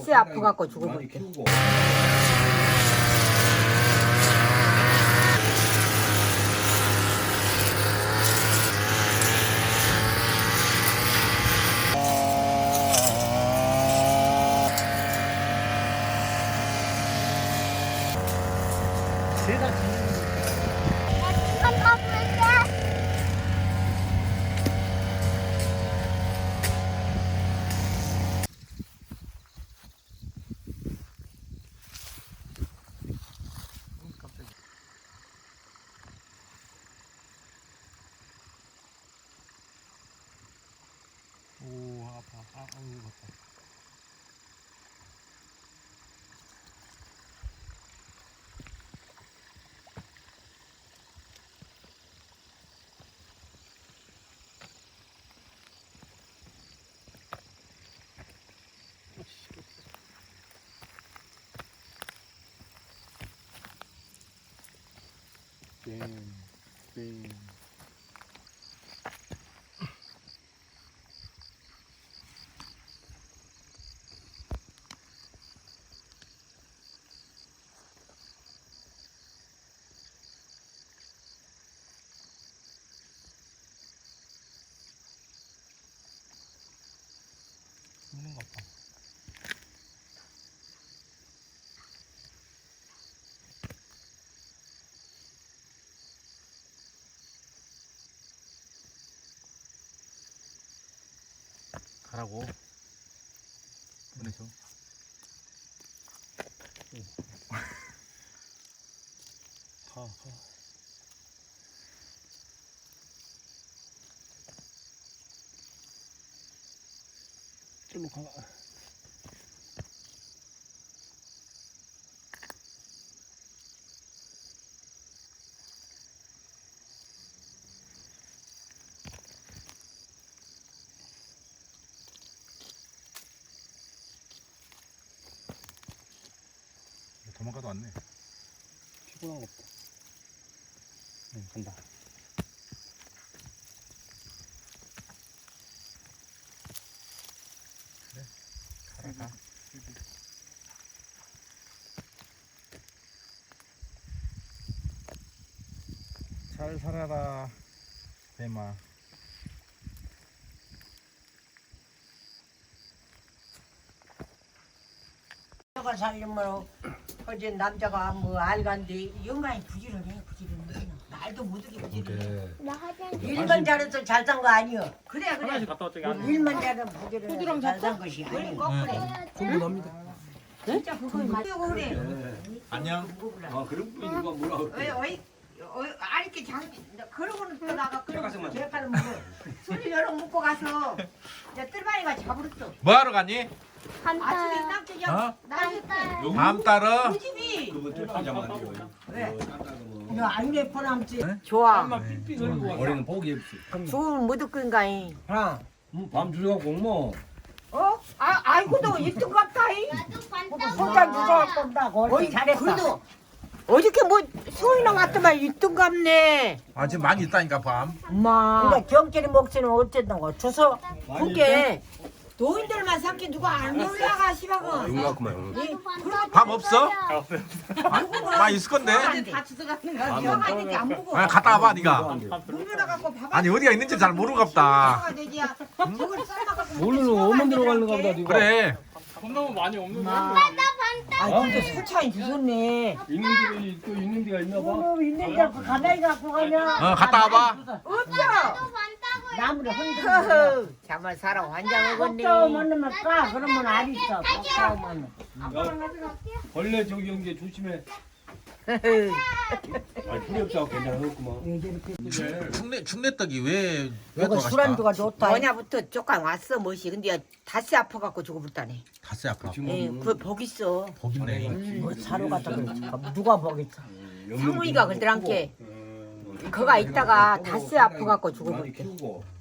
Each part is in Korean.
다시 아파갖고 많이 죽어버렸대. 키우고. 오 아파 아 죽는 것 봐. 가라고. 보내줘. 가, 가. 저로 가. 도망가도 왔네. 피곤한 거 없다. 응, 간다. 그래, 가라, 가. 잘 살아라, 대마. 남자가 살려면 어제 남자가 뭐 알간데 영감이 부지런해 부지런해 말도 못하게 부지런해 나 화장 일만 잘해서 잘 산 거 아니여 그래 그래. 화장실 갔다 왔더니 안 일만 잘하면 부지런해 잘산 것이 아니야 그래 충분합니다. 진짜 그거 맞고 그래? 안녕. 아 그런 분이 누가 뭐라 어이 어이 어이 아 이렇게 장 그러고는 또 나가. 그러고 제가를 먹어 술이 여러 먹고 가서 이제 뜰바이가 잡으랬어 뭐하러 가니? 아침에 한타 딱 저녁 어? 나한테 다음 달은? 그 집이 그거 뜰파자만 돼요. 왜? 뭐. 너 안돼 포남지. 좋아. 머리는 포기 없이. 좋은 무드끈가이 음, 밤 주려고 뭐. 어? 아, 아이고 너 1등 같다이 소장 주워 본다고 어이 잘했다. 그래도 어저께 뭐 소인왕 같더만 1등 같네. 아 지금 많이 있다니까 밤. 엄마. 근데 경찰이 목소리는 어쨌다고 주소 그게 노인들만 삼키 누가 안 올라가 시방은. 용납구만. 밤 없어? 많이 있을 건데. 다 주워가는 거야. 영화 있는지 안 보고 아, 갔다 와봐 네가. 물려나 갖고 밥 아니 어디가 있는지 잘 모르겠다. 먹어야 되지. 저걸 삶아갖고 모르는 오면 들어가는 거 보다 니가 그래. 건너면 많이 없는데. 아 근데 술차이 주셨네. 있는 데이 또 있는 데가 있나 봐. 어, 있는 데 가다이 갖고 가면. 어 갔다 와봐. 없어 나무를 흔들어 잠을 사러 환장 먹었니 먹으면 까? 그러면 안 있어. 까오면 벌레 저기 연게 조심해. 아 풀이 없어 괜찮았구만. 축내 축내떡이 왜왜 이거? 술안주가 좋다. 뭐냐부터 조금 왔어 뭐시. 근데 다시 아파갖고 죽어버렸다네. 다시 아파. 예, 그복 있어. 복 있네. 뭐 사러 갔다 그랬지 누가 복 있어? 상무이가 그러더란게 그가 있다가 다시 아파갖고 죽어버렸대.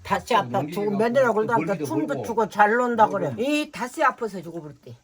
다시 아파. 죽고 맨날 그러다가 춤도 추고 잘 논다 그래. 이 다시 아파서 죽어버렸대